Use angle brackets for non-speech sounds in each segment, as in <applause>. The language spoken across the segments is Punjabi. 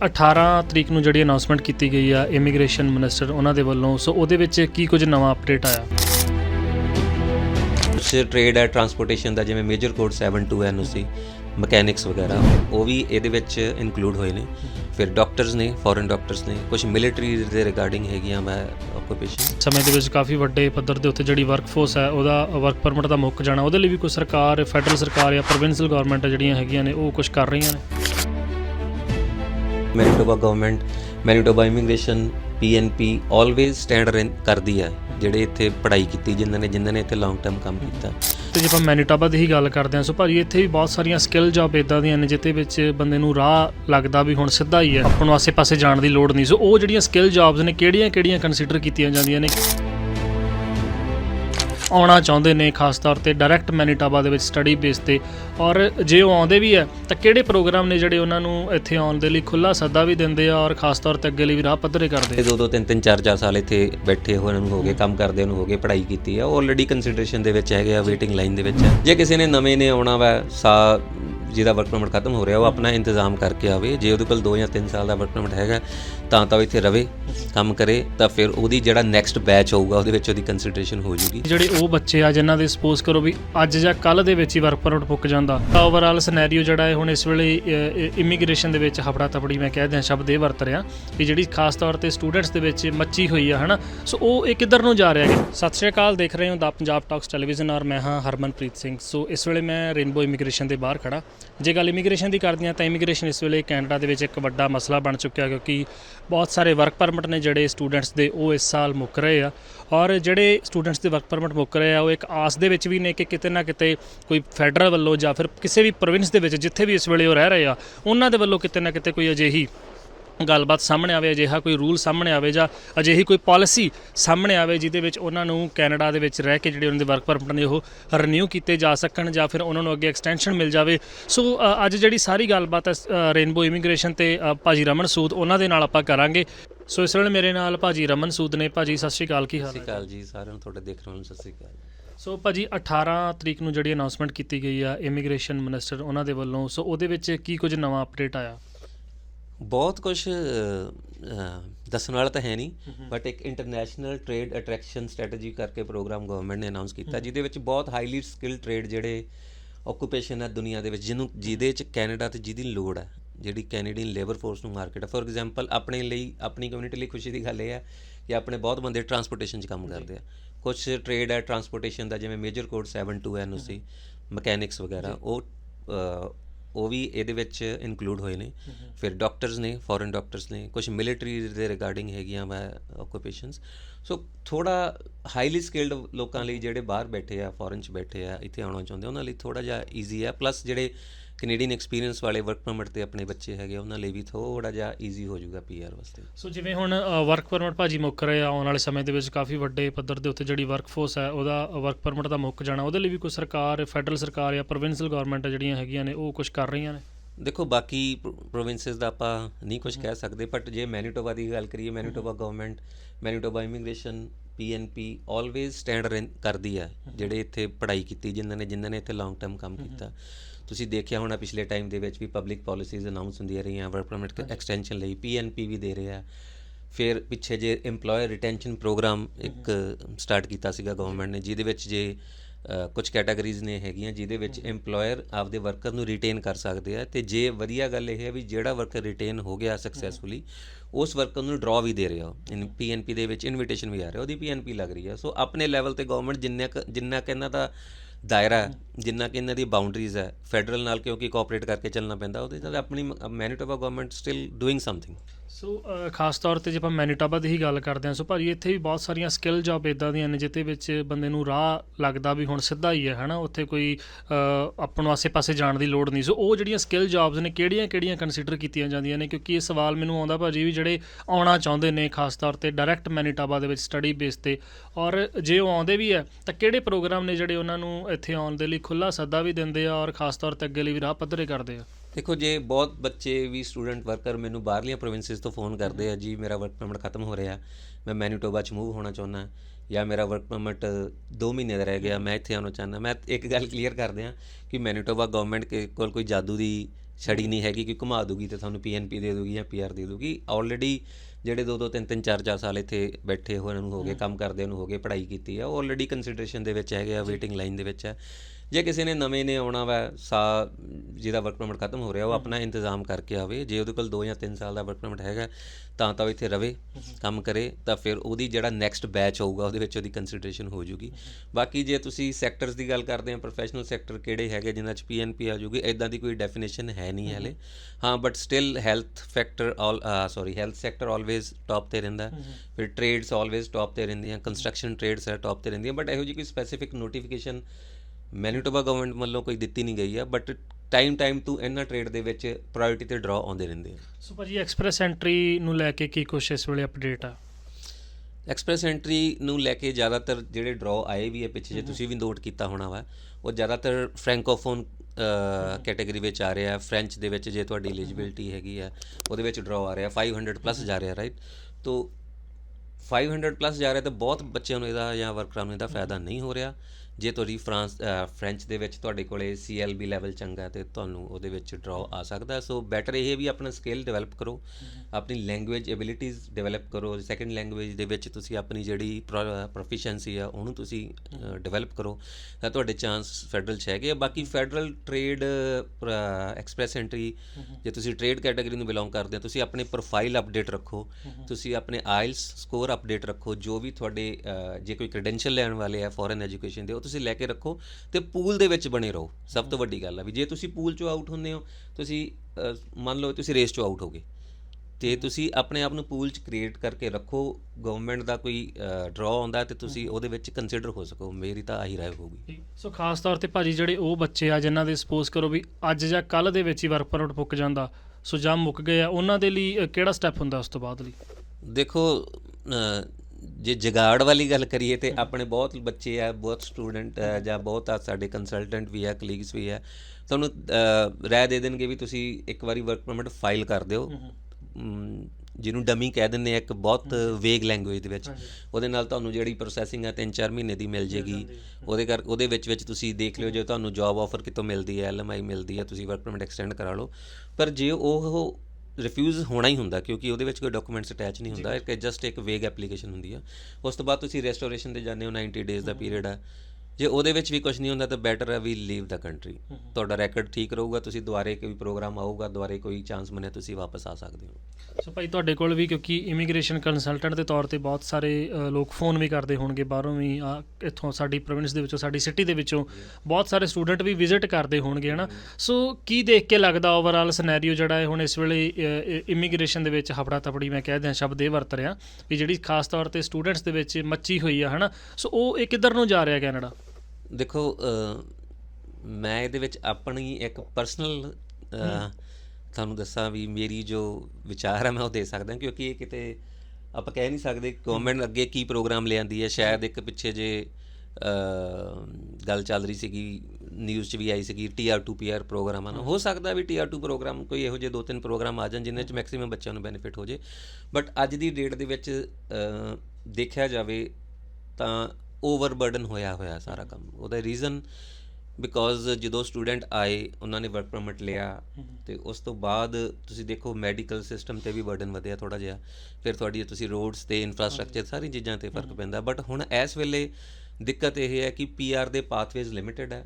18 ਤਰੀਕ ਨੂੰ ਜਿਹੜੀ ਅਨਾਉਂਸਮੈਂਟ ਕੀਤੀ ਗਈ ਆ ਇਮੀਗ੍ਰੇਸ਼ਨ ਮਿਨਿਸਟਰ ਉਹਨਾਂ ਦੇ ਵੱਲੋਂ ਸੋ ਉਹਦੇ ਵਿੱਚ ਕੀ ਕੁਝ ਨਵਾਂ ਅਪਡੇਟ ਆਇਆ? ਕੁਛ ਟ੍ਰੇਡ ਹੈ ਟਰਾਂਸਪੋਰਟੇਸ਼ਨ ਦਾ ਜਿਵੇਂ ਮੇਜਰ ਕੋਡ 72 ਐਨਓਸੀ ਮਕੈਨਿਕਸ ਵਗੈਰਾ ਉਹ ਵੀ ਇਹਦੇ ਵਿੱਚ ਇਨਕਲੂਡ ਹੋਏ ਨੇ। ਫਿਰ ਡਾਕਟਰਸ ਨੇ ਫੋਰਨ ਡਾਕਟਰਸ ਨੇ ਕੁਝ ਮਿਲਟਰੀ ਦੇ ਰਿਗਾਰਡਿੰਗ ਹੈਗੀਆਂ ਮੈਂ ਆਕੂਪੇਸ਼ਨ ਸਮੇਂ ਦੇ ਵਿੱਚ ਕਾਫੀ ਵੱਡੇ ਪੱਧਰ ਦੇ ਉੱਤੇ ਜਿਹੜੀ ਵਰਕਫੋਰਸ ਹੈ ਉਹਦਾ ਵਰਕ ਪਰਮਿਟ ਦਾ ਮੁੱਕ ਜਾਣਾ ਉਹਦੇ ਲਈ ਵੀ ਕੋਈ ਸਰਕਾਰ ਫੈਡਰਲ ਸਰਕਾਰ ਜਾਂ ਪ੍ਰੋਵਿੰਸ਼ੀਅਲ ਗਵਰਨਮੈਂਟ ਜਿਹੜੀਆਂ ਹੈਗੀਆਂ ਨੇ ਉਹ ਕੁਝ ਕਰ ਰਹੀਆਂ ਨੇ? Manitoba government Manitoba immigration PNP always stand ਕਰਦੀ ਹੈ ਜਿਹੜੇ ਇੱਥੇ ਪੜ੍ਹਾਈ ਕੀਤੀ, ਜਿਨ੍ਹਾਂ ਨੇ ਜਿਨ੍ਹਾਂ ਨੇ ਇੱਥੇ ਲੌਂਗ ਟਰਮ ਕੰਮ ਕੀਤਾ। ਤੇ ਜੇ ਆਪਾਂ ਮੈਨੀਟਾਬਾ ਦੀ ਹੀ ਗੱਲ ਕਰਦੇ ਹਾਂ, ਸੋ ਭਾਜੀ ਇੱਥੇ ਵੀ ਬਹੁਤ ਸਾਰੀਆਂ ਸਕਿੱਲ ਜੌਬ ਇਦਾਂ ਦੀਆਂ ਨੇ ਜਿੱਤੇ ਵਿੱਚ ਬੰਦੇ ਨੂੰ ਰਾਹ ਲੱਗਦਾ ਵੀ ਹੁਣ ਸਿੱਧਾ ਹੀ ਹੈ, ਆਪਾਂ ਨੂੰ ਆਸੇ-ਪਾਸੇ ਜਾਣ ਦੀ ਲੋੜ ਨਹੀਂ। ਸੋ ਉਹ ਜਿਹੜੀਆਂ ਸਕਿੱਲ ਜੌਬਸ ਨੇ, ਕਿਹੜੀਆਂ-ਕਿਹੜੀਆਂ ਕੰਸੀਡਰ ਕੀਤੀਆਂ ਜਾਂਦੀਆਂ ਨੇ? ਆਉਣਾ ਚਾਹੁੰਦੇ ਨੇ, ਖਾਸ ਤੌਰ ਤੇ ਡਾਇਰੈਕਟ ਮੈਨੀਟਾਬਾ ਦੇ ਵਿੱਚ ਸਟੱਡੀ ਬੇਸ ਤੇ। ਔਰ ਜੇ ਉਹ ਆਉਂਦੇ ਵੀ ਹੈ, ਤਾਂ ਕਿਹੜੇ ਪ੍ਰੋਗਰਾਮ ਨੇ ਜਿਹੜੇ ਉਹਨਾਂ ਨੂੰ ਇੱਥੇ ਆਉਣ ਦੇ ਲਈ ਖੁੱਲਾ ਸੱਦਾ ਵੀ ਦਿੰਦੇ ਆ ਔਰ ਖਾਸ ਤੌਰ ਤੇ ਅੱਗੇ ਲਈ ਵੀ ਰਾਹ ਪੱਧਰੇ ਕਰਦੇ ਦੋ ਦੋ ਤਿੰਨ ਤਿੰਨ ਚਾਰ ਚਾਰ ਸਾਲ ਇੱਥੇ ਬੈਠੇ ਹੋਏ ਨੂੰ ਹੋ ਗਏ, ਕੰਮ ਕਰਦੇ ਨੂੰ ਹੋ ਗਏ, ਪੜ੍ਹਾਈ ਕੀਤੀ ਆ ਆਲਰੇਡੀ ਕੰਸੀਡਰੇਸ਼ਨ ਦੇ ਵਿੱਚ ਹੈਗੇ ਆ ਵੇਟਿੰਗ ਲਾਈਨ ਦੇ ਵਿੱਚ ਜੇ ਕਿਸੇ ਨੇ ਨਵੇਂ ਨੇ ਆਉਣਾ ਵਾ, ਸਾ ਜਿਹਦਾ ਵਰਕ ਪਰਮਿਟ ਖਤਮ ਹੋ ਰਿਹਾ ਉਹ ਆਪਣਾ ਇੰਤਜ਼ਾਮ ਕਰਕੇ ਆਵੇ। ਜੇ ਉਹਦੇ ਕੋਲ 2 ਜਾਂ 3 ਸਾਲ ਦਾ ਵਰਕ ਪਰਮਿਟ ਹੈਗਾ ਤਾਂ ਤਾਂ ਉਹ ਇੱਥੇ ਰਵੇ ਕੰਮ ਕਰੇ ਤਾਂ ਫਿਰ ਉਹਦੀ ਜਿਹੜਾ ਨੈਕਸਟ ਬੈਚ ਹੋਊਗਾ ਉਹਦੇ ਵਿੱਚ ਉਹਦੀ ਕੰਸੀਡਰੇਸ਼ਨ ਹੋ ਜੂਗੀ। ਜਿਹੜੇ ਉਹ ਬੱਚੇ ਆ ਜਿਨ੍ਹਾਂ ਦੇ ਸਪੋਜ਼ ਕਰੋ ਵੀ ਅੱਜ ਜਾਂ ਕੱਲ ਦੇ ਵਿੱਚ ਹੀ ਵਰਕ ਪਰਮਿਟ ਪੁੱਕ ਜਾਂਦਾ ਤਾਂ ਓਵਰਆਲ ਸਿਨੈਰੀਓ ਜਿਹੜਾ ਹੈ ਹੁਣ ਇਸ ਵੇਲੇ ਇਮੀਗ੍ਰੇਸ਼ਨ ਦੇ ਵਿੱਚ ਹਫੜਾ ਤਫੜੀ ਮੈਂ ਕਹਿ ਦਿਆਂ ਸ਼ਬਦ ਇਹ ਵਰਤ ਰਿਹਾ ਕਿ ਜਿਹੜੀ ਖਾਸ ਤੌਰ ਤੇ ਸਟੂਡੈਂਟਸ ਦੇ ਵਿੱਚ ਮੱਚੀ ਹੋਈ ਆ ਹਨਾ? ਸੋ ਉਹ ਇਹ ਕਿੱਧਰ ਨੂੰ ਜਾ ਰਿਹਾ ਹੈ? ਸਤਿ ਸ਼੍ਰੀ ਅਕਾਲ ਦੇਖ ਰਹੇ ਹੋ ਦਾ ਪੰਜਾਬ ਟਾਕਸ ਟੈਲੀਵਿਜ਼ਨ ਔਰ ਮੈਂ ਹਾਂ ਹਰਮਨਪ੍ਰੀਤ ਸਿੰਘ। ਸੋ ਇਸ ਵੇਲੇ ਮੈਂ ਰੇਨਬੋ ਇਮੀਗ੍ਰੇਸ਼ਨ ਦੇ ਬਾਹਰ ਖੜਾ ਜੇ ਗੱਲ ਇਮੀਗ੍ਰੇਸ਼ਨ ਦੀ ਕਰਦੀ ਹਾਂ ਤਾਂ ਇਮੀਗ੍ਰੇਸ਼ਨ ਇਸ ਵੇਲੇ ਕੈਨੇਡਾ ਦੇ ਵਿੱਚ ਇੱਕ ਵੱਡਾ ਮਸਲਾ ਬਣ ਚੁੱਕਿਆ ਕਿਉਂਕਿ ਬਹੁਤ ਸਾਰੇ ਵਰਕ ਪਰਮਿਟ ਨੇ ਜਿਹੜੇ ਸਟੂਡੈਂਟਸ ਦੇ ਉਹ ਇਸ ਸਾਲ ਮੁੱਕ ਰਹੇ ਆ ਔਰ ਜਿਹੜੇ ਸਟੂਡੈਂਟਸ ਦੇ ਵਰਕ ਪਰਮਿਟ ਮੁੱਕ ਰਹੇ ਆ, ਉਹ ਇੱਕ ਆਸ ਦੇ ਵਿੱਚ ਵੀ ਨੇ ਕਿ ਕਿਤੇ ਨਾ ਕਿਤੇ ਕੋਈ ਫੈਡਰਲ ਵੱਲੋਂ ਜਾਂ ਫਿਰ ਕਿਸੇ ਵੀ ਪ੍ਰੋਵਿੰਸ ਦੇ ਵਿੱਚ ਜਿੱਥੇ ਵੀ ਇਸ ਵੇਲੇ ਉਹ ਰਹਿ ਰਹੇ ਆ, ਉਹਨਾਂ ਦੇ ਵੱਲੋਂ ਕਿਤੇ ਨਾ ਕਿਤੇ ਕੋਈ ਅਜਿਹੀ ਗੱਲਬਾਤ ਸਾਹਮਣੇ ਆਵੇ ਅਜਿਹਾ ਕੋਈ ਰੂਲ ਸਾਹਮਣੇ ਆਵੇ ਜਾਂ ਅਜਿਹੀ ਕੋਈ ਪਾਲਿਸੀ ਸਾਹਮਣੇ ਆਵੇ ਜਿਹਦੇ ਵਿੱਚ ਉਹਨਾਂ ਨੂੰ ਕੈਨੇਡਾ ਦੇ ਵਿੱਚ ਰਹਿ ਕੇ ਜਿਹੜੇ ਉਹਨਾਂ ਦੇ ਵਰਕ ਪਰਮਿਟ ਨੇ ਉਹ ਰੀਨਿਊ ਕੀਤੇ ਜਾ ਸਕਣ ਜਾਂ ਫਿਰ ਉਹਨਾਂ ਨੂੰ ਅੱਗੇ ਐਕਸਟੈਂਸ਼ਨ ਮਿਲ ਜਾਵੇ। ਸੋ ਅੱਜ ਜਿਹੜੀ ਸਾਰੀ ਗੱਲਬਾਤ ਹੈ ਰੇਨਬੋ ਇਮੀਗ੍ਰੇਸ਼ਨ ਤੇ ਭਾਜੀ ਰਮਨ ਸੂਦ ਉਹਨਾਂ ਦੇ ਨਾਲ ਆਪਾਂ ਕਰਾਂਗੇ। ਸੋ ਇਸ ਵੇਲੇ ਮੇਰੇ ਨਾਲ ਭਾਜੀ ਰਮਨ ਸੂਦ ਨੇ। ਭਾਜੀ ਸਤਿ ਸ਼੍ਰੀ ਅਕਾਲ ਕੀ ਸਤਿ ਹਾਲ ਸ਼੍ਰੀ ਹੈ ਅਕਾਲ ਜੀ ਸਾਰਿਆਂ ਨੂੰ ਤੁਹਾਡੇ ਦੇਖਣ ਨੂੰ ਸਤਿ ਸ਼੍ਰੀ ਅਕਾਲ ਸੋ ਭਾਜੀ 18 ਤਰੀਕ ਨੂੰ ਜਿਹੜੀ ਅਨਾਉਂਸਮੈਂਟ ਕੀਤੀ ਗਈ ਆ ਇਮੀਗ੍ਰੇਸ਼ਨ ਮਿਨਿਸਟਰ ਉਹਨਾਂ ਦੇ ਵੱਲੋਂ। ਸੋ ਉਹਦੇ ਵਿੱਚ ਕੀ ਕੁਝ ਨਵਾਂ ਅਪਡੇਟ ਆਇਆ? ਬਹੁਤ ਕੁਝ ਦੱਸਣ ਵਾਲਾ ਤਾਂ ਹੈ ਨਹੀਂ ਬਟ ਇੱਕ ਇੰਟਰਨੈਸ਼ਨਲ ਟ੍ਰੇਡ ਅਟਰੈਕਸ਼ਨ ਸਟ੍ਰੈਟਜੀ ਕਰਕੇ ਪ੍ਰੋਗਰਾਮ ਗਵਰਨਮੈਂਟ ਨੇ ਅਨਾਉਂਸ ਕੀਤਾ ਜਿਹਦੇ ਵਿੱਚ ਬਹੁਤ ਹਾਈਲੀ ਸਕਿੱਲ ਟ੍ਰੇਡ ਜਿਹੜੇ ਆਕੂਪੇਸ਼ਨ ਹੈ ਦੁਨੀਆ ਦੇ ਵਿੱਚ ਜਿਹਨੂੰ ਜਿਹਦੇ ਚ ਕੈਨੇਡਾ ਤੇ ਜਿਹਦੀ ਲੋੜ ਹੈ ਜਿਹੜੀ ਕੈਨੇਡੀਅਨ ਲੇਬਰ ਫੋਰਸ ਨੂੰ ਮਾਰਕੀਟ ਹੈ। ਫੋਰ ਐਗਜ਼ਾਮਪਲ ਆਪਣੇ ਲਈ ਆਪਣੀ ਕਮਿਊਨਿਟੀ ਲਈ ਖੁਸ਼ੀ ਦੀ ਗੱਲ ਇਹ ਹੈ ਕਿ ਆਪਣੇ ਬਹੁਤ ਬੰਦੇ ਟਰਾਂਸਪੋਰਟੇਸ਼ਨ 'ਚ ਕੰਮ ਕਰਦੇ ਆ। ਕੁਝ ਟ੍ਰੇਡ ਹੈ ਟਰਾਂਸਪੋਰਟੇਸ਼ਨ ਦਾ ਜਿਵੇਂ ਮੇਜਰ ਕੋਡ 72 ਐਨਓਸੀ ਮਕੈਨਿਕਸ ਵਗੈਰਾ ਉਹ ਉਹ ਵੀ ਇਹਦੇ ਵਿੱਚ ਇਨਕਲੂਡ ਹੋਏ ਨੇ। ਫਿਰ ਡਾਕਟਰਸ ਨੇ ਫੋਰਨ ਡਾਕਟਰਸ ਨੇ ਕੁਝ ਮਿਲਟਰੀ ਦੇ ਰਿਗਾਰਡਿੰਗ ਹੈਗੀਆਂ ਵਾ ਆਕੂਪੇਸ਼ਨਸ ਸੋ ਥੋੜਾ ਹਾਈਲੀ ਸਕਿਲਡ ਲੋਕਾਂ ਲਈ ਜਿਹੜੇ ਬਾਹਰ ਬੈਠੇ ਆ ਫੋਰਨ ਚ ਬੈਠੇ ਆ ਇੱਥੇ ਆਉਣਾ ਚਾਹੁੰਦੇ ਉਹਨਾਂ ਲਈ ਥੋੜਾ ਜਿਹਾ ਈਜ਼ੀ ਹੈ ਪਲੱਸ ਜਿਹੜੇ ਕੈਨੇਡੀਅਨ ਐਕਸਪੀਰੀਅੰਸ ਵਾਲੇ ਵਰਕ ਪਰਮਿਟ ਤੇ ਆਪਣੇ ਬੱਚੇ ਹੈਗੇ ਉਹਨਾਂ ਲਈ ਵੀ ਥੋੜਾ ਜਿਹਾ ਈਜ਼ੀ ਹੋ ਜਾਊਗਾ ਪੀਆਰ ਵਾਸਤੇ। ਸੋ ਜਿਵੇਂ ਹੁਣ ਵਰਕ ਪਰਮਿਟ ਭਾਜੀ ਮੁੱਕ ਰਹੇ ਆ ਆਉਣ ਵਾਲੇ ਸਮੇਂ ਦੇ ਵਿੱਚ ਕਾਫੀ ਵੱਡੇ ਪੱਧਰ ਦੇ ਉੱਤੇ ਜਿਹੜੀ ਵਰਕਫੋਰਸ ਹੈ ਉਹਦਾ ਵਰਕ ਪਰਮਿਟ ਦਾ ਮੁੱਕ ਜਾਣਾ ਉਹਦੇ ਲਈ ਵੀ ਕੋਈ ਸਰਕਾਰ ਫੈਡਰਲ ਸਰਕਾਰ ਜਾਂ ਪ੍ਰੋਵਿੰਸ਼ੀਅਲ ਗਵਰਨਮੈਂਟ ਜਿਹੜੀਆਂ ਹੈਗੀਆਂ ਨੇ ਉਹ ਕੁਝ ਕਰ ਰਹੀਆਂ ਨੇ? ਦੇਖੋ ਬਾਕੀ ਪ੍ਰੋਵਿੰਸਸ ਦਾ ਆਪਾਂ ਨਹੀਂ ਕੁਝ ਕਹਿ ਸਕਦੇ ਬਟ ਜੇ ਮੈਨੀਟੋਬਾ ਦੀ ਗੱਲ ਕਰੀਏ Manitoba government Manitoba immigration PNP always stand ਕਰਦੀ ਹੈ ਜਿਹੜੇ ਇੱਥੇ ਪੜ੍ਹਾਈ ਕੀਤੀ ਜਿਨ੍ਹਾਂ ਨੇ ਜਿਨ੍ਹਾਂ ਨੇ ਇੱਥੇ ਲੌਂਗ ਟਰਮ ਕੰਮ ਕੀਤਾ। ਤੁਸੀਂ ਦੇਖਿਆ ਹੋਣਾ ਪਿਛਲੇ ਟਾਈਮ ਦੇ ਵਿੱਚ ਵੀ ਪਬਲਿਕ ਪਾਲਿਸੀਜ਼ ਅਨਾਉਂਸ ਹੁੰਦੀਆਂ ਰਹੀਆਂ ਵਰਕ ਪਰਮਿਟ ਐਕਸਟੈਂਸ਼ਨ ਲਈ ਪੀਐਨਪੀ ਵੀ ਦੇ ਰਿਹਾ। ਫਿਰ ਪਿੱਛੇ ਜੇ EMPLOYER ਰਿਟੈਂਸ਼ਨ ਪ੍ਰੋਗਰਾਮ ਇੱਕ ਸਟਾਰਟ ਕੀਤਾ ਸੀਗਾ ਗਵਰਨਮੈਂਟ ਨੇ ਜਿਹਦੇ ਵਿੱਚ ਜੇ ਕੁਝ ਕੈਟਾਗਰੀਜ਼ ਨੇ ਹੈਗੀਆਂ ਜਿਹਦੇ ਵਿੱਚ EMPLOYER ਆਪਦੇ ਵਰਕਰ ਨੂੰ ਰਿਟੇਨ ਕਰ ਸਕਦੇ ਆ ਤੇ ਜੇ ਵਧੀਆ ਗੱਲ ਇਹ ਹੈ ਵੀ ਜਿਹੜਾ ਵਰਕਰ ਰਿਟੇਨ ਹੋ ਗਿਆ ਸਕਸੈਸਫੁਲੀ ਉਸ ਵਰਕਰ ਨੂੰ ਡਰਾ ਵੀ ਦੇ ਰਿਹਾ ਇਨ ਪੀਐਨਪੀ ਦੇ ਵਿੱਚ ਇਨਵੀਟੇਸ਼ਨ ਵੀ ਆ ਰਿਹਾ ਉਹਦੀ ਪੀਐਨਪੀ ਲੱਗ ਰਹੀ ਹੈ ਸੋ ਆਪਣੇ ਲੈਵਲ ਤੇ ਗਵਰਨਮੈਂਟ ਜਿੰਨਾ ਜਿੰਨਾ ਕਿ ਇਹਨਾਂ ਦਾ ਦਾਇਰਾ ਹੈ, ਜਿੰਨਾ ਕਿ ਇਹਨਾਂ ਦੀ ਬਾਉਂਡਰੀਜ਼ ਹੈ ਫੈਡਰਲ ਨਾਲ ਕਿਉਂਕਿ ਕੋਆਪਰੇਟ ਕਰਕੇ ਚੱਲਣਾ ਪੈਂਦਾ, ਉਹਦੇ ਨਾਲ ਆਪਣੀ Manitoba government still doing something so ਖਾਸ ਤੌਰ ਤੇ ਜੇ ਆਪਾਂ ਮੈਨੀਟਾਬਾ ਦੀ ਹੀ ਗੱਲ ਕਰਦੇ ਹਾਂ, ਸੋ ਭਾਜੀ ਇੱਥੇ ਵੀ ਬਹੁਤ ਸਾਰੀਆਂ ਸਕਿੱਲ ਜੌਬ ਇਦਾਂ ਦੀਆਂ ਨੇ ਜਿੱਤੇ ਵਿੱਚ ਬੰਦੇ ਨੂੰ ਰਾਹ ਲੱਗਦਾ ਵੀ ਹੁਣ ਸਿੱਧਾ ਹੀ ਹੈ, ਹਨਾ? ਉੱਥੇ ਕੋਈ ਆਪਾਂ ਨੂੰ ਆਸੇ-ਪਾਸੇ ਜਾਣ ਦੀ ਲੋੜ ਨਹੀਂ। ਸੋ ਉਹ ਜਿਹੜੀਆਂ ਸਕਿੱਲ ਜੌਬਸ ਨੇ, ਕਿਹੜੀਆਂ-ਕਿਹੜੀਆਂ ਕੰਸੀਡਰ ਕੀਤੀਆਂ ਜਾਂਦੀਆਂ ਨੇ? ਕਿਉਂਕਿ ਇਹ ਸਵਾਲ ਮੈਨੂੰ ਆਉਂਦਾ ਭਾਜੀ ਵੀ ਜਿਹੜੇ ਆਉਣਾ ਚਾਹੁੰਦੇ ਨੇ, ਖਾਸ ਤੌਰ ਤੇ ਡਾਇਰੈਕਟ ਮੈਨੀਟਾਬਾ ਦੇ ਵਿੱਚ ਸਟੱਡੀ ਬੇਸ ਤੇ, ਔਰ ਜੇ ਉਹ ਆਉਂਦੇ ਵੀ ਹੈ, ਤਾਂ ਕਿਹੜੇ ਪ੍ਰੋਗਰਾਮ ਨੇ ਜਿਹੜੇ ਉਹਨਾਂ ਨੂੰ ਇੱਥੇ ਆਉਣ ਦੇ ਲਈ ਖੁੱਲਾ ਸੱਦਾ ਵੀ ਦਿੰਦੇ ਆ ਔਰ ਖਾਸ ਤੌਰ ਤੇ ਅੱਗੇ ਲਈ ਵੀ ਰਾਹ ਪੱਧਰੇ ਕਰਦੇ ਆ। ਦੇਖੋ ਜੇ ਬਹੁਤ ਬੱਚੇ ਵੀ ਸਟੂਡੈਂਟ ਵਰਕਰ ਮੈਨੂੰ ਬਾਹਰਲੀਆਂ ਪ੍ਰੋਵਿੰਸਸ ਤੋਂ ਫੋਨ ਕਰਦੇ ਆ ਜੀ ਮੇਰਾ ਵਰਕ ਪਰਮਿਟ ਖਤਮ ਹੋ ਰਿਹਾ ਮੈਂ ਮੈਨੀਟੋਬਾ ਚ ਮੂਵ ਹੋਣਾ ਚਾਹੁੰਦਾ ਜਾਂ ਮੇਰਾ ਵਰਕ ਪਰਮਿਟ 2 ਮਹੀਨੇ ਦਾ ਰਹਿ ਗਿਆ ਮੈਂ ਇੱਥੇ ਆਉਣਾ ਚਾਹੁੰਦਾ ਮੈਂ ਇੱਕ ਗੱਲ ਕਲੀਅਰ ਕਰ ਦਿਆਂ ਕਿ ਮੈਨੀਟੋਬਾ ਗਵਰਨਮੈਂਟ ਕੇ ਕੋਲ ਕੋਈ ਜਾਦੂ ਦੀ ਛੜੀ ਨਹੀਂ ਹੈਗੀ ਕਿ ਘੁਮਾ ਦੂਗੀ ਤੇ ਤੁਹਾਨੂੰ ਪੀਐਨਪੀ ਦੇ ਦੂਗੀ ਜਾਂ ਪੀਆਰ ਦੇ ਦੂਗੀ। ਆਲਰੇਡੀ ਜਿਹੜੇ ਦੋ ਦੋ ਤਿੰਨ ਤਿੰਨ ਚਾਰ ਚਾਰ ਸਾਲ ਇੱਥੇ ਬੈਠੇ ਹੋਏ ਨੂੰ ਹੋ ਗਏ ਕੰਮ ਕਰਦੇ ਨੂੰ ਹੋ ਗਏ ਪੜ੍ਹਾਈ ਕੀਤੀ ਆ। ਉਹ ਆਲਰੇਡੀ ਕੰਸੀਡਰੇਸ਼ਨ ਦੇ ਵਿੱਚ ਹੈਗੇ ਆ ਵੇਟਿੰਗ ਲਾਈਨ ਦੇ ਵਿੱਚ ਹੈ ਜੇ ਕਿਸੇ ਨੇ ਨਵੇਂ ਨੇ ਆਉਣਾ ਵਾ ਸਾ ਜਿਹਦਾ ਵਰਕ ਪਰਮਿਟ ਖਤਮ ਹੋ ਰਿਹਾ ਉਹ ਆਪਣਾ ਇੰਤਜ਼ਾਮ ਕਰਕੇ ਆਵੇ। ਜੇ ਉਹਦੇ ਕੋਲ 2 ਜਾਂ 3 ਸਾਲ ਦਾ ਵਰਕ ਪਰਮਿਟ ਹੈਗਾ ਤਾਂ ਤਾਂ ਉਹ ਇੱਥੇ ਰਵੇ ਕੰਮ ਕਰੇ ਤਾਂ ਫਿਰ ਉਹਦੀ ਜਿਹੜਾ ਨੈਕਸਟ ਬੈਚ ਹੋਊਗਾ ਉਹਦੇ ਵਿੱਚ ਉਹਦੀ ਕੰਸੀਡਰੇਸ਼ਨ ਹੋ ਜੂਗੀ। ਬਾਕੀ ਜੇ ਤੁਸੀਂ ਸੈਕਟਰਸ ਦੀ ਗੱਲ ਕਰਦੇ ਆ ਪ੍ਰੋਫੈਸ਼ਨਲ ਸੈਕਟਰ ਕਿਹੜੇ ਹੈਗੇ ਜਿਨ੍ਹਾਂ 'ਚ ਪੀਐਨਪੀ ਆ ਜੂਗੀ ਇਦਾਂ ਦੀ ਕੋਈ ਡੈਫੀਨੇਸ਼ਨ ਹੈ ਨਹੀਂ ਹਲੇ। ਹਾਂ but still health factor all sorry health sector always top ਤੇ ਰਹਿੰਦਾ। ਫਿਰ ਟ੍ਰੇਡਸ ਆਲਵੇਜ਼ ਟੌਪ ਤੇ ਰਹਿੰਦੀਆਂ ਕੰਸਟਰਕਸ਼ਨ ਟ੍ਰੇਡਸ ਹੈ ਟੌਪ ਤੇ ਰਹਿੰਦੀਆਂ ਬਟ ਇਹੋ ਜਿਹੀ ਕੋਈ ਸਪੈਸੀਫਿਕ ਨੋਟੀਫਿਕੇਸ਼ਨ ਮੈਨੀਟੋਬਾ ਗਵਰਨਮੈਂਟ ਵੱਲੋਂ ਕੋਈ ਦਿੱਤੀ ਨਹੀਂ ਗਈ ਆ ਬਟ ਟਾਈਮ ਟਾਈਮ ਤੋਂ ਇਹਨਾਂ ਟ੍ਰੇਡ ਦੇ ਵਿੱਚ ਪ੍ਰਾਇੋਰਟੀ ਤੇ ਡਰਾ ਆਉਂਦੇ ਰਹਿੰਦੇ ਆ। ਸੋ ਭਾਜੀ ਐਕਸਪ੍ਰੈਸ ਐਂਟਰੀ ਨੂੰ ਲੈ ਕੇ ਕੀ ਕੁਛ ਇਸ ਵੇਲੇ ਅਪਡੇਟ ਆ? ਐਕਸਪ੍ਰੈਸ ਐਂਟਰੀ ਨੂੰ ਲੈ ਕੇ ਜ਼ਿਆਦਾਤਰ ਜਿਹੜੇ ਡਰਾ ਆਏ ਵੀ ਹੈ ਪਿੱਛੇ ਜੇ ਤੁਸੀਂ ਵੀ ਨੋਟ ਕੀਤਾ ਹੋਣਾ ਵਾ ਉਹ ਜ਼ਿਆਦਾਤਰ ਫ੍ਰੈਂਕੋਫੋਨ ਕੈਟਾਗਰੀ ਵਿੱਚ ਆ ਰਿਹਾ ਫ੍ਰੈਂਚ ਦੇ ਵਿੱਚ ਜੇ ਤੁਹਾਡੀ ਐਲੀਜੀਬਿਲਟੀ ਹੈਗੀ ਆ ਉਹਦੇ ਵਿੱਚ ਡਰਾ ਆ ਰਿਹਾ। 500 ਪਲੱਸ ਜਾ ਰਿਹਾ ਰਾਈਟ ਤੋ 500 ਪਲੱਸ ਜਾ ਰਿਹਾ ਤਾਂ ਬਹੁਤ ਬੱਚਿਆਂ ਨੂੰ ਇਹਦਾ ਜਾਂ ਵਰਕਰਾਂ ਨੂੰ ਇਹਦਾ ਫਾਇਦਾ ਨਹੀਂ ਹੋ ਰਿਹਾ। ਜੇ ਤੁਹਾਡੀ ਫਰਾਂਸ ਫ੍ਰੈਂਚ ਦੇ ਵਿੱਚ ਤੁਹਾਡੇ ਕੋਲੇ CLB ਲੈਵਲ ਚੰਗਾ ਤੇ ਤੁਹਾਨੂੰ ਉਹਦੇ ਵਿੱਚ ਡਰਾ ਆ ਸਕਦਾ। ਸੋ ਬੈਟਰ ਇਹ ਵੀ ਆਪਣਾ ਸਕਿੱਲ ਡਿਵੈਲਪ ਕਰੋ ਆਪਣੀ ਲੈਂਗੁਏਜ ਐਬਿਲਿਟੀਜ਼ ਡਿਵੈਲਪ ਕਰੋ। ਸੈਕੰਡ ਲੈਂਗੁਏਜ ਦੇ ਵਿੱਚ ਤੁਸੀਂ ਆਪਣੀ ਜਿਹੜੀ ਪ੍ਰੋਫੀਸ਼ੀਐਂਸੀ ਆ ਉਹਨੂੰ ਤੁਸੀਂ ਡਿਵੈਲਪ ਕਰੋ। ਤਾਂ ਤੁਹਾਡੇ ਚਾਂਸ ਫੈਡਰਲ 'ਚ ਹੈਗੇ ਆ। ਬਾਕੀ ਫੈਡਰਲ ਟ੍ਰੇਡ ਐਕਸਪ੍ਰੈਸ ਐਂਟਰੀ ਜੇ ਤੁਸੀਂ ਟ੍ਰੇਡ ਕੈਟਾਗਰੀ ਨੂੰ ਬਿਲੋਂਗ ਕਰਦੇ ਹੋ ਤੁਸੀਂ ਆਪਣੇ ਪ੍ਰੋਫਾਈਲ ਅਪਡੇਟ ਰੱਖੋ। ਤੁਸੀਂ ਆਪਣੇ ਆਇਲਸ ਸਕੋਰ ਅਪਡੇਟ ਰੱਖੋ। ਜੋ ਵੀ ਤੁਹਾਡੇ ਜੇ ਕੋਈ ਕ੍ਰੈਡੈਂਸ਼ੀਅਲ ਲੈਣ ਵਾਲੇ ਆ ਫੋਰਨ ਐਜੂਕੇਸ਼ਨ ਦੇ ਉਹ ਤੁਸੀਂ ਲੈ ਕੇ ਰੱਖੋ ਤੇ ਪੂਲ ਦੇ ਵਿੱਚ ਬਣੇ ਰਹੋ। ਸਭ ਤੋਂ ਵੱਡੀ ਗੱਲ ਆ ਵੀ ਜੇ ਤੁਸੀਂ ਪੂਲ ਚੋਂ ਆਊਟ ਹੁੰਦੇ ਹੋ ਤੁਸੀਂ ਮੰਨ ਲਓ ਤੁਸੀਂ ਰੇਸ ਚੋਂ ਆਊਟ ਹੋ ਗਏ। ਤੇ ਤੁਸੀਂ ਆਪਣੇ ਆਪ ਨੂੰ ਪੂਲ ਚ ਕ੍ਰੀਏਟ ਕਰਕੇ ਰੱਖੋ ਗਵਰਨਮੈਂਟ ਦਾ ਕੋਈ ਡਰਾ ਆਉਂਦਾ ਤੇ ਤੁਸੀਂ ਉਹਦੇ ਵਿੱਚ ਕੰਸੀਡਰ ਹੋ ਸਕੋ ਮੇਰੀ ਤਾਂ ਆਹੀ ਰਾਏ ਹੋਊਗੀ। ਸੋ ਖਾਸ ਤੌਰ ਤੇ ਭਾਜੀ ਜਿਹੜੇ ਉਹ ਬੱਚੇ ਆ ਜਿਨ੍ਹਾਂ ਦੇ ਸਪੋਜ਼ ਕਰੋ ਵੀ ਅੱਜ ਜਾਂ ਕੱਲ ਦੇ ਵਿੱਚ ਹੀ ਵਰਕ ਪਰਮਿਟ ਪੁੱਕ ਜਾਂਦਾ ਸੋ ਜਾਂ ਮੁੱਕ ਗਏ ਆ ਉਹਨਾਂ ਦੇ ਲਈ ਕਿਹੜਾ ਸਟੈਪ ਹੁੰਦਾ ਉਸ ਤੋਂ ਬਾਅਦ ਲਈ? ਦੇਖੋ ਜੇ ਜਗਾੜ ਵਾਲੀ ਗੱਲ ਕਰੀਏ ਤੇ ਆਪਣੇ ਬਹੁਤ ਬੱਚੇ ਆ ਬਹੁਤ ਸਟੂਡੈਂਟ ਆ ਜਾਂ ਬਹੁਤ ਆ ਸਾਡੇ ਕੰਸਲਟੈਂਟ ਵੀ ਆ ਕਲੀਗਸ ਵੀ ਆ ਤੁਹਾਨੂੰ ਰਾਏ ਦੇ ਦੇਣਗੇ ਵੀ ਤੁਸੀਂ ਇੱਕ ਵਾਰੀ ਵਰਕ ਪਰਮਿਟ ਫਾਈਲ ਕਰ ਦਿਓ। ਜਿਹਨੂੰ ਡਮੀ ਕਹਿ ਦਿੰਦੇ ਆ ਇੱਕ ਬਹੁਤ ਵੇਗ ਲੈਂਗੁਏਜ ਦੇ ਵਿੱਚ। ਉਹਦੇ ਨਾਲ ਤੁਹਾਨੂੰ ਜਿਹੜੀ ਪ੍ਰੋਸੈਸਿੰਗ ਆ 3-4 ਮਹੀਨੇ ਦੀ ਮਿਲ ਜੇਗੀ। ਉਹਦੇ ਕਰ ਉਹਦੇ ਵਿੱਚ ਵਿੱਚ ਤੁਸੀਂ ਦੇਖ ਲਿਓ ਜੇ ਤੁਹਾਨੂੰ ਜੌਬ ਆਫਰ ਕਿਤੋਂ ਮਿਲਦੀ ਹੈ ਐਲਐਮਆਈ ਮਿਲਦੀ ਹੈ ਤੁਸੀਂ ਵਰਕ ਪਰਮਿਟ ਐਕਸਟੈਂਡ ਕਰਾ ਲਓ। ਪਰ ਜੇ ਉਹ ਰਿਫਿਊਜ਼ ਹੋਣਾ ਹੀ ਹੁੰਦਾ ਕਿਉਂਕਿ ਉਹਦੇ ਵਿੱਚ ਕੋਈ ਡਾਕੂਮੈਂਟਸ ਅਟੈਚ ਨਹੀਂ ਹੁੰਦਾ। ਇੱਕ ਜਸਟ ਇੱਕ ਵੇਗ ਐਪਲੀਕੇਸ਼ਨ ਹੁੰਦੀ ਆ। ਉਸ ਤੋਂ ਬਾਅਦ ਤੁਸੀਂ ਰੈਸਟੋਰੇਸ਼ਨ ਤੇ ਜਾਂਦੇ ਹੋ 90 ਡੇਜ਼ ਦਾ ਪੀਰੀਅਡ ਆ। ਜੇ ਉਹਦੇ ਵਿੱਚ ਵੀ ਕੁਝ ਨਹੀਂ ਹੁੰਦਾ ਤਾਂ ਬੈਟਰ ਹੈ ਵੀ ਲੀਵ ਦਾ ਕੰਟਰੀ ਤੁਹਾਡਾ ਰੈਕੋਰਡ ਠੀਕ ਰਹੂਗਾ ਤੁਸੀਂ ਦੁਬਾਰੇ ਕੋਈ ਪ੍ਰੋਗਰਾਮ ਆਊਗਾ ਦੁਬਾਰੇ ਕੋਈ ਚਾਂਸ ਬਣਿਆ ਤੁਸੀਂ ਵਾਪਸ ਆ ਸਕਦੇ ਹੋ। ਸੋ ਭਾਈ ਤੁਹਾਡੇ ਕੋਲ ਵੀ ਕਿਉਂਕਿ ਇਮੀਗ੍ਰੇਸ਼ਨ ਕੰਸਲਟੈਂਟ ਦੇ ਤੌਰ ਤੇ ਬਹੁਤ ਸਾਰੇ ਲੋਕ ਫੋਨ ਵੀ ਕਰਦੇ ਹੋਣਗੇ ਬਾਹਰੋਂ ਵੀ ਆ ਇੱਥੋਂ ਸਾਡੀ ਪ੍ਰੋਵਿੰਸ ਦੇ ਵਿੱਚੋਂ ਸਾਡੀ ਸਿਟੀ ਦੇ ਵਿੱਚੋਂ ਬਹੁਤ ਸਾਰੇ ਸਟੂਡੈਂਟ ਵੀ ਵਿਜ਼ਿਟ ਕਰਦੇ ਹੋਣਗੇ ਹਨਾ? ਸੋ ਕੀ ਦੇਖ ਕੇ ਲੱਗਦਾ ਓਵਰਆਲ ਸਿਨੈਰੀਓ ਜਿਹੜਾ ਹੈ ਹੁਣ ਇਸ ਵੇਲੇ ਇਮੀਗ੍ਰੇਸ਼ਨ ਦੇ ਵਿੱਚ ਹਫੜਾ ਤਫੜੀ ਮੈਂ ਕਹਿ ਦਿਆਂ ਸ਼ਬਦ ਇਹ ਵਰਤ ਰਿਹਾ ਵੀ ਜਿਹੜੀ ਖਾਸ ਤੌਰ ਤੇ ਸਟੂਡੈਂਟਸ ਦੇ ਵਿੱਚ ਮੱਚੀ ਹੋਈ ਆ ਹਨਾ? ਸੋ ਉਹ ਇਹ ਕਿੱਧਰ ਨੂੰ ਜਾ ਰਿਹਾ ਕੈਨੇਡਾ? ਦੇਖੋ ਮੈਂ ਇਹਦੇ ਵਿੱਚ ਆਪਣੀ ਇੱਕ ਪਰਸਨਲ ਤੁਹਾਨੂੰ ਦੱਸਾਂ ਵੀ ਮੇਰੀ ਜੋ ਵਿਚਾਰ ਹੈ ਮੈਂ ਉਹ ਦੇ ਸਕਦਾ, ਕਿਉਂਕਿ ਇਹ ਕਿਤੇ ਆਪਾਂ ਕਹਿ ਨਹੀਂ ਸਕਦੇ ਗਵਰਨਮੈਂਟ ਅੱਗੇ ਕੀ ਪ੍ਰੋਗਰਾਮ ਲਿਆਂਦੀ ਹੈ। ਸ਼ਾਇਦ ਇੱਕ ਪਿੱਛੇ ਜੇ ਗੱਲ ਚੱਲ ਰਹੀ ਸੀਗੀ ਨਿਊਜ਼ 'ਚ ਵੀ ਆਈ ਸੀਗੀ TR2 PR ਪ੍ਰੋਗਰਾਮ ਹਨ ਹੋ ਸਕਦਾ ਵੀ TR2 ਪ੍ਰੋਗਰਾਮ ਕੋਈ ਇਹੋ ਜਿਹੇ ਦੋ ਤਿੰਨ ਪ੍ਰੋਗਰਾਮ ਆ ਜਾਣ ਜਿਨ੍ਹਾਂ 'ਚ ਮੈਕਸਿਮਮ ਬੱਚਿਆਂ ਨੂੰ ਬੈਨੀਫਿਟ ਹੋ ਜੇ। ਬਟ ਅੱਜ ਦੀ ਡੇਟ ਦੇ ਵਿੱਚ ਦੇਖਿਆ ਜਾਵੇ ਤਾਂ ਓਵਰਬਰਡਨ ਹੋਇਆ ਹੋਇਆ ਸਾਰਾ ਕੰਮ। ਉਹਦਾ ਰੀਜ਼ਨ ਬਿਕੋਜ਼ ਜਦੋਂ ਸਟੂਡੈਂਟ ਆਏ ਉਹਨਾਂ ਨੇ ਵਰਕ ਪਰਮਿਟ ਲਿਆ ਤੇ ਉਸ ਤੋਂ ਬਾਅਦ ਤੁਸੀਂ ਦੇਖੋ ਮੈਡੀਕਲ ਸਿਸਟਮ ਤੇ ਵੀ ਬਰਡਨ ਵਧਿਆ ਥੋੜਾ ਜਿਹਾ। ਫਿਰ ਤੁਹਾਡੀ ਤੁਸੀਂ ਰੋਡਸ ਤੇ ਇਨਫਰਾਸਟ੍ਰਕਚਰ ਸਾਰੀ ਚੀਜ਼ਾਂ ਤੇ ਫ਼ਰਕ ਪੈਂਦਾ। ਬਟ ਹੁਣ ਇਸ ਵੇਲੇ ਦਿੱਕਤ ਇਹ ਹੈ ਕਿ ਪੀਆਰ ਦੇ ਪਾਥਵੇਜ਼ ਲਿਮਿਟਿਡ ਹੈ।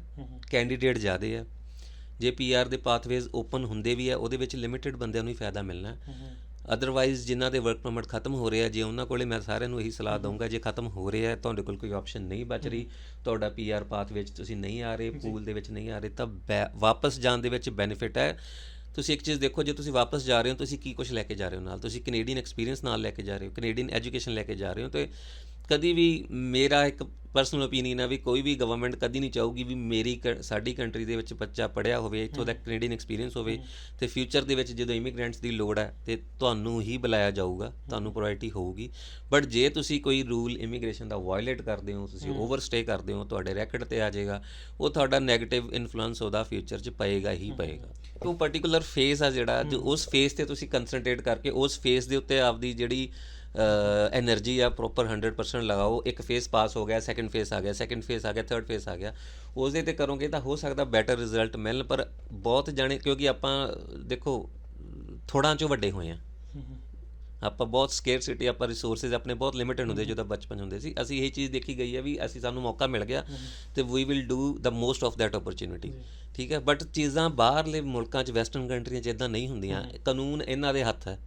ਕੈਂਡੀਡੇਟ ਜ਼ਿਆਦੇ ਆ। ਜੇ ਪੀਆਰ ਦੇ ਪਾਥਵੇਜ਼ ਓਪਨ ਹੁੰਦੇ ਵੀ ਆ ਉਹਦੇ ਵਿੱਚ ਲਿਮਿਟਿਡ ਬੰਦਿਆਂ ਨੂੰ ਹੀ ਫਾਇਦਾ ਮਿਲਣਾ। ਅਦਰਵਾਈਜ਼ ਜਿਨ੍ਹਾਂ ਦੇ ਵਰਕ ਪਰਮਿਟ ਖਤਮ ਹੋ ਰਿਹਾ ਜੇ ਉਹਨਾਂ ਕੋਲੇ ਮੈਂ ਸਾਰਿਆਂ ਨੂੰ ਇਹੀ ਸਲਾਹ ਦਊਂਗਾ ਜੇ ਖਤਮ ਹੋ ਰਿਹਾ ਹੈ ਤੁਹਾਡੇ ਕੋਲ ਕੋਈ ਆਪਸ਼ਨ ਨਹੀਂ ਬਚ ਰਹੀ ਤੁਹਾਡਾ ਪੀਆਰ ਪਾਥ ਵਿੱਚ ਤੁਸੀਂ ਨਹੀਂ ਆ ਰਹੇ ਪੂਲ ਦੇ ਵਿੱਚ ਨਹੀਂ ਆ ਰਹੇ ਤਾਂ ਵਾਪਸ ਜਾਣ ਦੇ ਵਿੱਚ ਬੈਨੀਫਿਟ ਹੈ। ਤੁਸੀਂ ਇੱਕ ਚੀਜ਼ ਦੇਖੋ ਜੇ ਤੁਸੀਂ ਵਾਪਸ ਜਾ ਰਹੇ ਹੋ ਤੁਸੀਂ ਕੀ ਕੁਝ ਲੈ ਕੇ ਜਾ ਰਹੇ ਹੋ ਨਾਲ? ਤੁਸੀਂ ਕੈਨੇਡੀਅਨ ਐਕਸਪੀਰੀਅੰਸ ਨਾਲ ਲੈ ਕੇ ਜਾ ਰਹੇ ਹੋ ਕੈਨੇਡੀਅਨ ਐਜੂਕੇਸ਼ਨ ਲੈ ਕੇ ਜਾ ਰਹੇ ਹੋ ਤੇ ਕਦੀ ਵੀ ਮੇਰਾ ਇੱਕ ਪਰਸਨਲ ਓਪੀਨੀਅਨ ਹੈ ਵੀ ਕੋਈ ਵੀ ਗਵਰਨਮੈਂਟ ਕਦੀ ਨਹੀਂ ਚਾਹੂਗੀ ਵੀ ਮੇਰੀ ਸਾਡੀ ਕੰਟਰੀ ਦੇ ਵਿੱਚ ਬੱਚਾ ਪੜਿਆ ਹੋਵੇ ਇੱਥੋਂ ਦਾ ਕੈਨੇਡੀਅਨ ਐਕਸਪੀਰੀਅੰਸ ਹੋਵੇ ਤੇ ਫਿਊਚਰ ਦੇ ਵਿੱਚ ਜਦੋਂ ਇਮੀਗ੍ਰੈਂਟਸ ਦੀ ਲੋੜ ਹੈ ਤੇ ਤੁਹਾਨੂੰ ਹੀ ਬੁਲਾਇਆ ਜਾਊਗਾ ਤੁਹਾਨੂੰ ਪ੍ਰਾਇੋਰਟੀ ਹੋਊਗੀ। ਬਟ ਜੇ ਤੁਸੀਂ ਕੋਈ ਰੂਲ ਇਮੀਗ੍ਰੇਸ਼ਨ ਦਾ ਵਾਇਲੇਟ ਕਰਦੇ ਹੋ ਤੁਸੀਂ ਓਵਰਸਟੇ ਕਰਦੇ ਹੋ ਤੁਹਾਡੇ ਰੈਕਡ ਤੇ ਆ ਜਾਏਗਾ ਉਹ ਤੁਹਾਡਾ 네ਗੇਟਿਵ ਇਨਫਲੂਐਂਸ ਉਹਦਾ ਫਿਊਚਰ 'ਚ ਪਏਗਾ ਹੀ ਪਏਗਾ। ਉਹ ਪਾਰਟਿਕੂਲਰ ਫੇਸ ਆ ਜਿਹੜਾ ਜੋ ਉਸ ਫੇਸ ਤੇ ਤੁਸੀਂ ਕਨਸੈਂਟਰੇਟ ਕਰਕੇ ਉਸ ਫੇਸ ਦੇ ਉੱਤੇ ਆਪਦੀ ਜਿਹੜੀ ਐਨਰਜੀ ਆ ਪ੍ਰੋਪਰ 100% ਲਗਾਓ। ਇੱਕ ਫੇਸ ਪਾਸ ਹੋ ਗਿਆ ਸੈਕੰਡ ਫੇਸ ਆ ਗਿਆ ਸੈਕੰਡ ਫੇਸ ਆ ਗਿਆ ਥਰਡ ਫੇਸ ਆ ਗਿਆ। ਉਸ ਤੇ ਕਰੋਗੇ ਤਾਂ ਹੋ ਸਕਦਾ ਬੈਟਰ ਰਿਜ਼ਲਟ ਮਿਲਣ ਪਰ ਬਹੁਤ ਜਾਣੇ ਕਿਉਂਕਿ ਆਪਾਂ ਦੇਖੋ ਥੋੜਾਂ ਚੋਂ ਵੱਡੇ ਹੋਏ ਆ। ਆਪਾਂ ਬਹੁਤ ਸਕੇਅਰ ਸਿਟੀ ਆਪਾਂ ਰਿਸੋਰਸਸ ਆਪਣੇ ਬਹੁਤ ਲਿਮਿਟਡ ਹੁੰਦੇ ਜਦੋਂ ਬਚਪਨ ਹੁੰਦੇ ਸੀ। ਅਸੀਂ ਇਹ ਚੀਜ਼ ਦੇਖੀ ਗਈ ਹੈ ਵੀ ਅਸੀਂ ਸਾਨੂੰ ਮੌਕਾ ਮਿਲ ਗਿਆ ਤੇ we will do the most of that opportunity ਠੀਕ ਹੈ ਬਟ ਚੀਜ਼ਾਂ ਬਾਹਰਲੇ ਮੁਲਕਾਂ 'ਚ ਵੈਸਟਰਨ ਕੰਟਰੀਆਂ 'ਚ ਇਦਾਂ ਨਹੀਂ ਹੁੰਦੀਆਂ। ਕਾਨੂੰਨ ਇਹਨਾਂ ਦੇ ਹੱਥ ਹੈ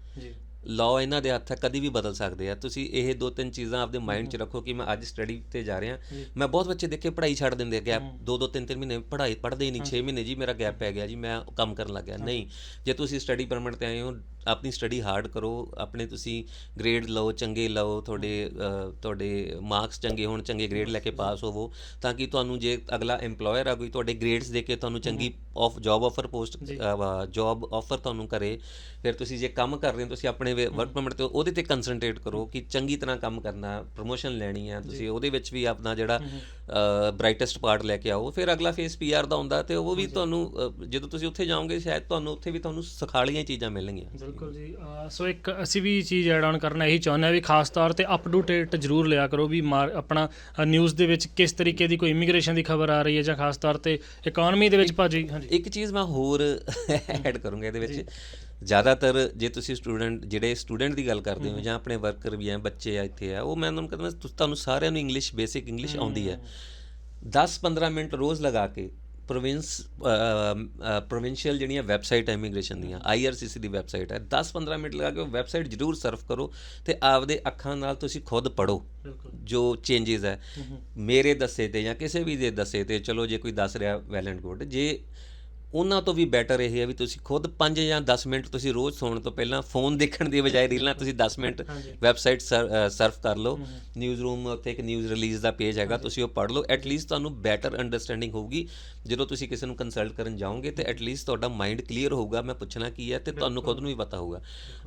ਲਾਅ ਇਹਨਾਂ ਦੇ ਹੱਥ ਹੈ ਕਦੀ ਵੀ ਬਦਲ ਸਕਦੇ ਆ। ਤੁਸੀਂ ਇਹ ਦੋ ਤਿੰਨ ਚੀਜ਼ਾਂ ਆਪਦੇ ਮਾਈਂਡ 'ਚ ਰੱਖੋ ਕਿ ਮੈਂ ਅੱਜ ਸਟੱਡੀ ਤੇ ਜਾ ਰਿਹਾ। ਮੈਂ ਬਹੁਤ ਬੱਚੇ ਦੇਖੇ ਪੜ੍ਹਾਈ ਛੱਡ ਦਿੰਦੇ ਆ ਗੈਪ ਦੋ ਦੋ ਤਿੰਨ ਤਿੰਨ ਮਹੀਨੇ ਪੜ੍ਹਾਈ ਪੜ੍ਹਦੇ ਹੀ ਨਹੀਂ 6 ਮਹੀਨੇ ਜੀ ਮੇਰਾ ਗੈਪ ਪੈ ਗਿਆ ਜੀ ਮੈਂ ਕੰਮ ਕਰਨ ਲੱਗ ਗਿਆ ਨਹੀਂ ਜੇ ਤੁਸੀਂ ਸਟੱਡੀ ਪਰਮਿਟ ਤੇ ਆਏ ਹੋ ਆਪਣੀ ਸਟੱਡੀ ਹਾਰਡ ਕਰੋ ਆਪਣੇ ਤੁਸੀਂ ਗ੍ਰੇਡ ਲਓ ਚੰਗੇ ਲਓ ਤੁਹਾਡੇ ਤੁਹਾਡੇ ਮਾਰਕਸ ਚੰਗੇ ਹੋਣ ਚੰਗੇ ਗ੍ਰੇਡ ਲੈ ਕੇ ਪਾਸ ਹੋਵੋ ਤਾਂ ਕਿ ਤੁਹਾਨੂੰ ਜੇ ਅਗਲਾ EMPLOYER ਆ ਕੋਈ ਤੁਹਾਡੇ ਗ੍ਰੇਡਸ ਦੇ ਕੇ ਤੁਹਾਨੂੰ ਚੰਗੀ of job offer post job offer ਤੁਹਾਨੂੰ ਕਰੇ ਫਿਰ ਤੁਸੀਂ ਜੇ ਕੰਮ ਕਰ ਰਹੇ ਹੋ ਤੁਸੀਂ ਆਪਣੇ ਵਰਕ ਪਰਮਿਟ ਤੇ ਉਹਦੇ ਤੇ ਕਨਸੈਂਟਰੇਟ ਕਰੋ ਕਿ ਚੰਗੀ ਤਰ੍ਹਾਂ ਕੰਮ ਕਰਨਾ ਪ੍ਰੋਮੋਸ਼ਨ ਲੈਣੀ ਹੈ ਤੁਸੀਂ ਉਹਦੇ ਵਿੱਚ ਵੀ ਆਪਣਾ ਜਿਹੜਾ ਬ੍ਰਾਈਟੈਸਟ ਪਾਰਟ ਲੈ ਕੇ ਆਓ ਫਿਰ ਅਗਲਾ ਫੇਸ ਪੀਆਰ ਦਾ ਹੁੰਦਾ ਤੇ ਉਹ ਵੀ ਤੁਹਾਨੂੰ ਜਦੋਂ ਤੁਸੀਂ ਉੱਥੇ ਜਾਓਗੇ ਸ਼ਾਇਦ ਤੁਹਾਨੂੰ ਉੱਥੇ ਵੀ ਤੁਹਾਨੂੰ ਸਿਖਾਲੀਆਂ ਚੀਜ਼ਾਂ ਮਿਲਣਗੀਆਂ। ਬਿਲਕੁਲ ਜੀ। ਅਹ ਸੋ ਇੱਕ ਅਸੀਂ ਵੀ ਚੀਜ਼ ਐਡ ਆਨ ਕਰਨਾ ਇਹੀ ਚਾਹੁੰਦੇ ਹਾਂ ਵੀ ਖਾਸ ਤੌਰ ਤੇ ਅਪ ਟੂ ਡੇਟ ਜ਼ਰੂਰ ਲਿਆ ਕਰੋ ਵੀ ਮਾਰ- ਆਪਣਾ ਨਿਊਜ਼ ਦੇ ਵਿੱਚ ਕਿਸ ਤਰੀਕੇ ਦੀ ਕੋਈ ਇਮੀਗ੍ਰੇਸ਼ਨ ਦੀ ਖਬਰ ਆ ਰਹੀ ਹੈ ਜਾਂ ਖਾਸ ਤੌਰ ਤੇ ਇਕਨੋਮੀ ਦੇ ਵਿੱਚ ਭਾਜੀ ਹਾਂਜੀ। ਇੱਕ ਚੀਜ਼ ਮੈਂ ਹੋਰ <laughs> ਐਡ ਕਰੂੰਗਾ ਇਹਦੇ ਵਿੱਚ। ਜ਼ਿਆਦਾਤਰ ਜੇ ਤੁਸੀਂ ਸਟੂਡੈਂਟ ਜਿਹੜੇ ਸਟੂਡੈਂਟ ਦੀ ਗੱਲ ਕਰਦੇ ਹੋ ਜਾਂ ਆਪਣੇ ਵਰਕਰ ਵੀ ਆ ਬੱਚੇ ਆ ਇੱਥੇ ਆ ਉਹ ਮੈਂ ਤੁਹਾਨੂੰ ਕਹਿੰਦਾ ਤੁਸ- ਤੁਹਾਨੂੰ ਸਾਰਿਆਂ ਨੂੰ ਇੰਗਲਿਸ਼ ਬੇਸਿਕ ਇੰਗਲਿਸ਼ ਆਉਂਦੀ ਹੈ। 10-15 ਮਿੰਟ ਰੋਜ਼ ਲਗਾ ਕੇ ਪ੍ਰੋਵਿੰਸ ਪ੍ਰੋਵਿੰਸ਼ੀਅਲ ਜਿਹੜੀਆਂ ਵੈਬਸਾਈਟ ਹੈ ਇਮੀਗ੍ਰੇਸ਼ਨ ਦੀਆਂ ਆਈਆਰਸੀਸੀ ਦੀ ਵੈਬਸਾਈਟ ਹੈ 10-15 ਮਿੰਟ ਲਗਾ ਕੇ ਉਹ ਵੈਬਸਾਈਟ ਜ਼ਰੂਰ ਸਰਫ ਕਰੋ ਤੇ ਆਪਦੇ ਅੱਖਾਂ ਨਾਲ ਤੁਸੀਂ ਖੁਦ ਪੜੋ ਜੋ ਚੇਂजेस ਹੈ ਮੇਰੇ ਦੱਸੇ ਤੇ ਜਾਂ ਕਿਸੇ ਵੀ ਦੇ ਦੱਸੇ ਤੇ ਚਲੋ ਜੇ ਕੋਈ ਦੱਸ ਰਿਹਾ ਵੈਲ ਐਂਡ ਗੁੱਡ ਜੇ ਉਹਨਾਂ ਤੋਂ ਵੀ ਬੈਟਰ ਇਹ ਹੈ ਵੀ ਤੁਸੀਂ ਖੁਦ 5 ਜਾਂ 10 ਮਿੰਟ ਤੁਸੀਂ ਰੋਜ਼ ਸੌਣ ਤੋਂ ਪਹਿਲਾਂ ਫੋਨ ਦੇਖਣ ਦੀ ਬਜਾਏ ਰੀਲਾਂ ਤੁਸੀਂ 10 ਮਿੰਟ ਵੈਬਸਾਈਟ ਸਰਫ ਕਰ ਲਓ। ਨਿਊਜ਼ ਰੂਮ ਉੱਥੇ ਇੱਕ ਨਿਊਜ਼ ਰਿਲੀਜ਼ ਦਾ ਪੇਜ ਹੈਗਾ ਤੁਸੀਂ ਉਹ ਪੜ੍ਹ ਲਓ। ਐਟਲੀਸਟ ਤੁਹਾਨੂੰ ਬੈਟਰ ਅੰਡਰਸਟੈਂਡਿੰਗ ਹੋਊਗੀ। ਜਦੋਂ ਤੁਸੀਂ ਕਿਸੇ ਨੂੰ ਕੰਸਲਟ ਕਰਨ ਜਾਓਗੇ ਤੇ ਐਟਲੀਸਟ ਤੁਹਾਡਾ ਮਾਈਂਡ ਕਲੀਅਰ ਹੋਊਗਾ। ਮੈਂ ਪੁੱਛਣਾ ਕੀ ਹੈ ਤੇ ਤੁਹਾਨੂੰ ਖੁਦ ਨੂੰ ਵੀ ਪਤਾ ਹੋਊਗਾ।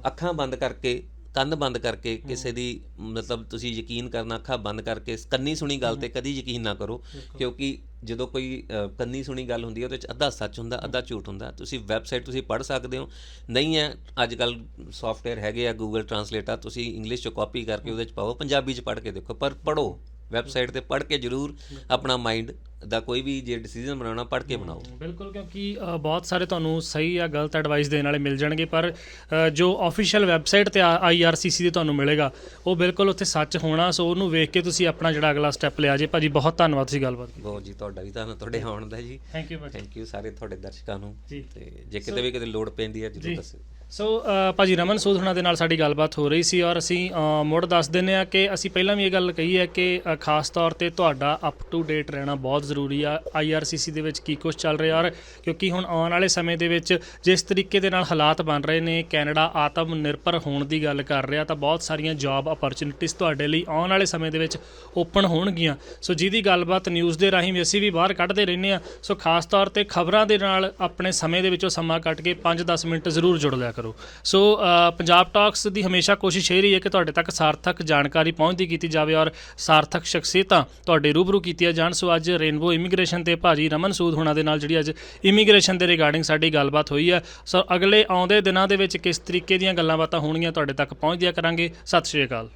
ਅੱਖਾਂ ਬੰਦ ਕਰਕੇ ਕੰਨ ਬੰਦ ਕਰਕੇ ਕਿਸੇ ਦੀ ਮਤਲਬ ਤੁਸੀਂ ਯਕੀਨ ਕਰਨਾ ਅੱਖਾਂ ਬੰਦ ਕਰਕੇ ਕੰਨੀ ਸੁਣੀ ਗੱਲ ਤੇ ਕਦੀ ਯਕੀਨ ਨਾ ਕਰੋ ਕਿਉਂਕਿ ਜਦੋਂ ਕੋਈ ਕੰਨੀ ਸੁਣੀ ਗੱਲ ਹੁੰਦੀ ਹੈ ਉਹਦੇ ਵਿੱਚ ਅੱਧਾ ਸੱਚ ਹੁੰਦਾ ਅੱਧਾ ਝੂਠ ਹੁੰਦਾ। ਤੁਸੀਂ ਵੈਬਸਾਈਟ ਤੁਸੀਂ ਪੜ੍ਹ ਸਕਦੇ ਹੋ। ਨਹੀਂ ਹੈ ਅੱਜ ਕੱਲ ਸੌਫਟਵੇਅਰ ਹੈਗੇ ਆ ਗੂਗਲ ਟਰਾਂਸਲੇਟਰ ਤੁਸੀਂ ਇੰਗਲਿਸ਼ ਚ ਕਾਪੀ ਕਰਕੇ ਉਹਦੇ ਚ ਪਾਓ ਪੰਜਾਬੀ ਚ ਪੜ੍ਹ ਕੇ ਦੇਖੋ ਪਰ ਪੜੋ ਵੈਬਸਾਈਟ ਤੇ ਪੜ੍ਹ ਕੇ ਜ਼ਰੂਰ ਆਪਣਾ ਮਾਈਂਡ ਦਾ ਕੋਈ ਵੀ ਜੇ ਡਿਸੀਜਨ ਬਣਾਉਣਾ ਪੜ੍ਹ ਕੇ ਬਣਾਓ। ਬਿਲਕੁਲ ਕਿਉਂਕਿ ਬਹੁਤ ਸਾਰੇ ਤੁਹਾਨੂੰ ਸਹੀ ਜਾਂ ਗਲਤ ਐਡਵਾਈਸ ਦੇਣ ਵਾਲੇ ਮਿਲ ਜਾਣਗੇ ਪਰ ਜੋ ਆਫੀਸ਼ੀਅਲ ਵੈਬਸਾਈਟ ਤੇ ਆਈਆਰਸੀਸੀ ਦੇ ਤੁਹਾਨੂੰ ਮਿਲੇਗਾ ਉਹ ਬਿਲਕੁਲ ਉੱਥੇ ਸੱਚ ਹੋਣਾ ਸੋ ਉਹਨੂੰ ਵੇਖ ਕੇ ਤੁਸੀਂ ਆਪਣਾ ਜਿਹੜਾ ਅਗਲਾ ਸਟੈਪ ਲਿਆ ਜੇ। ਭਾਜੀ ਬਹੁਤ ਧੰਨਵਾਦ ਤੁਸੀਂ ਗੱਲਬਾਤ ਬਹੁਤ ਜੀ ਤੁਹਾਡਾ ਵੀ ਤੁਹਾਨੂੰ ਤੁਹਾਡੇ ਆਉਣ ਦਾ ਜੀ। ਥੈਂਕ ਯੂ ਭਾਜੀ। ਥੈਂਕ ਯੂ ਸਾਰੇ ਤੁਹਾਡੇ ਦਰਸ਼ਕਾਂ ਨੂੰ। ਤੇ ਜੇ ਕਿਤੇ ਵੀ ਕਿਤੇ ਲੋੜ ਪੈਂਦੀ ਹੈ। ਜਰੂਰ ਦੱਸਿਓ। ਸੋ ਅ, ਭਾਜੀ ਰਮਨ ਸੂਦ ਹੁਣਾਂ ਦੇ ਨਾਲ ਸਾਡੀ ਗੱਲਬਾਤ ਹੋ ਰਹੀ ਸੀ ਔਰ ਅਸੀਂ ਅ, ਮੁੜ ਦੱਸ ਦਿੰਨੇ ਆ ਕਿ ਅਸੀਂ ਪਹਿਲਾਂ ਵੀ ਇਹ ਗੱਲ ਕਹੀ ਹੈ ਕਿ ਅ, ਖਾਸ ਤੌਰ ਤੇ ਤੁਹਾਡਾ ਅਪ ਟੂ ਡੇਟ ਰਹਿਣਾ ਬਹੁਤ ਜ਼ਰੂਰੀ ਆ। ਆਈਆਰਸੀਸੀ ਦੇ ਵਿੱਚ ਕੀ ਕੁਝ ਚੱਲ ਰਿਹਾ ਔਰ ਕਿਉਂਕਿ ਹੁਣ ਆਉਣ ਵਾਲੇ ਸਮੇਂ ਦੇ ਵਿੱਚ ਜਿਸ ਤਰੀਕੇ ਦੇ ਨਾਲ ਹਾਲਾਤ ਬਣ ਰਹੇ ਨੇ ਕੈਨੇਡਾ ਆਤਮ ਨਿਰਭਰ ਹੋਣ ਦੀ ਗੱਲ ਕਰ ਰਿਹਾ ਤਾਂ ਬਹੁਤ ਸਾਰੀਆਂ ਜੌਬ ਅਪਰਚੁਨਿਟੀਜ਼ ਤੁਹਾਡੇ ਲਈ ਆਉਣ ਵਾਲੇ ਸਮੇਂ ਦੇ ਵਿੱਚ ਓਪਨ ਹੋਣਗੀਆਂ। ਸੋ ਜਿਹਦੀ ਗੱਲਬਾਤ ਨਿਊਜ਼ ਦੇ ਰਾਹੀਂ ਵੀ ਅਸੀਂ ਵੀ ਬਾਹਰ ਕੱਢਦੇ ਰਹਿੰਦੇ ਆ ਸੋ ਖਾਸ ਤੌਰ ਤੇ ਖਬਰਾਂ ਦੇ ਨਾਲ ਆਪਣੇ ਸਮੇਂ ਦੇ ਵਿੱਚੋਂ ਸਮਾਂ ਕੱਢ ਕੇ 5-10 ਮਿੰਟ ਜ਼ਰੂਰ ਜੁੜ ਲਿਆ ਕਰੋ। ਕਰੋ। ਸੋ ਪੰਜਾਬ ਟਾਕਸ ਦੀ ਹਮੇਸ਼ਾ ਕੋਸ਼ਿਸ਼ ਇਹ ਰਹੀ ਹੈ ਕਿ ਤੁਹਾਡੇ ਤੱਕ ਸਾਰਥਕ ਜਾਣਕਾਰੀ ਪਹੁੰਚਦੀ ਕੀਤੀ ਜਾਵੇ ਔਰ ਸਾਰਥਕ ਸ਼ਖਸੀਅਤਾਂ ਤੁਹਾਡੇ ਰੂਬਰੂ ਕੀਤੀਆਂ ਜਾਣ। ਸੋ ਅੱਜ ਰੇਨਬੋ ਇਮੀਗ੍ਰੇਸ਼ਨ ਤੇ ਭਾਜੀ ਰਮਨ ਸੂਦ ਹੋਣਾ ਦੇ ਨਾਲ ਜਿਹੜੀ ਅੱਜ ਇਮੀਗ੍ਰੇਸ਼ਨ ਦੇ ਰਿਗਾਰਡਿੰਗ ਸਾਡੀ ਗੱਲਬਾਤ ਹੋਈ ਹੈ। ਸੋ ਅਗਲੇ ਆਉਂਦੇ ਦਿਨਾਂ ਦੇ ਵਿੱਚ ਕਿਸ ਤਰੀਕੇ ਦੀਆਂ ਗੱਲਾਂ ਬਾਤਾਂ ਹੋਣਗੀਆਂ ਤੁਹਾਡੇ ਤੱਕ ਪਹੁੰਚਦੀਆਂ ਕਰਾਂਗੇ। ਸਤਿ ਸ਼੍ਰੀ ਅਕਾਲ।